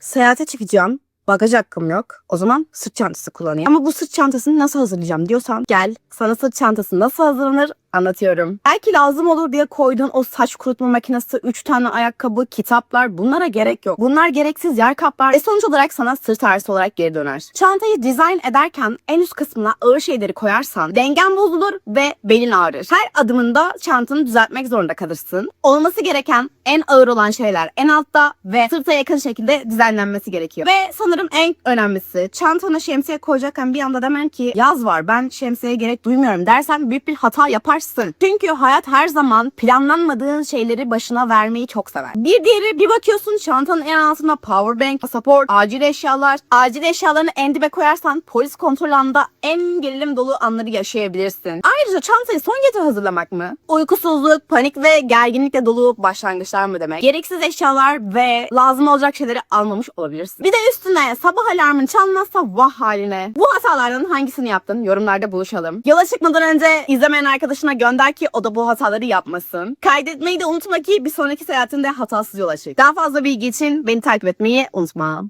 Seyahate çıkacağım. Bagaj hakkım yok. O zaman sırt çantası kullanayım. Ama bu sırt çantasını nasıl hazırlayacağım diyorsan gel sana sırt çantası nasıl hazırlanır anlatıyorum. Belki lazım olur diye koyduğun o saç kurutma makinesi, 3 tane ayakkabı, kitaplar bunlara gerek yok. Bunlar gereksiz yer kaplar ve sonuç olarak sana sırt ağrısı olarak geri döner. Çantayı dizayn ederken en üst kısmına ağır şeyleri koyarsan dengen bozulur ve belin ağrır. Her adımında çantanı düzeltmek zorunda kalırsın. Olması gereken en ağır olan şeyler en altta ve sırta yakın şekilde dizaynlenmesi gerekiyor. Ve sanırım en önemlisi çantana şemsiye koyacakken bir anda demen ki yaz var ben şemsiyeye gerek duymuyorum dersen büyük bir hata yaparsın. Çünkü hayat her zaman planlanmadığın şeyleri başına vermeyi çok sever. Bir diğeri bir bakıyorsun çantanın en altında powerbank, pasaport, acil eşyalar. Acil eşyalarını en dibe koyarsan polis kontrol anında en gerilim dolu anları yaşayabilirsin. Ayrıca çantayı son gece hazırlamak mı? Uykusuzluk, panik ve gerginlikle dolu başlangıçlar mı demek? Gereksiz eşyalar ve lazım olacak şeyleri almamış olabilirsin. Bir de üstüne sabah alarmın çalmazsa vah haline. Bu hatalardan hangisini yaptın? Yorumlarda buluşalım. Yola çıkmadan önce izlemeyen arkadaşına gönder ki o da bu hataları yapmasın. Kaydetmeyi de unutma ki bir sonraki seyahatinde hatasız yola çık. Daha fazla bilgi için beni takip etmeyi unutma.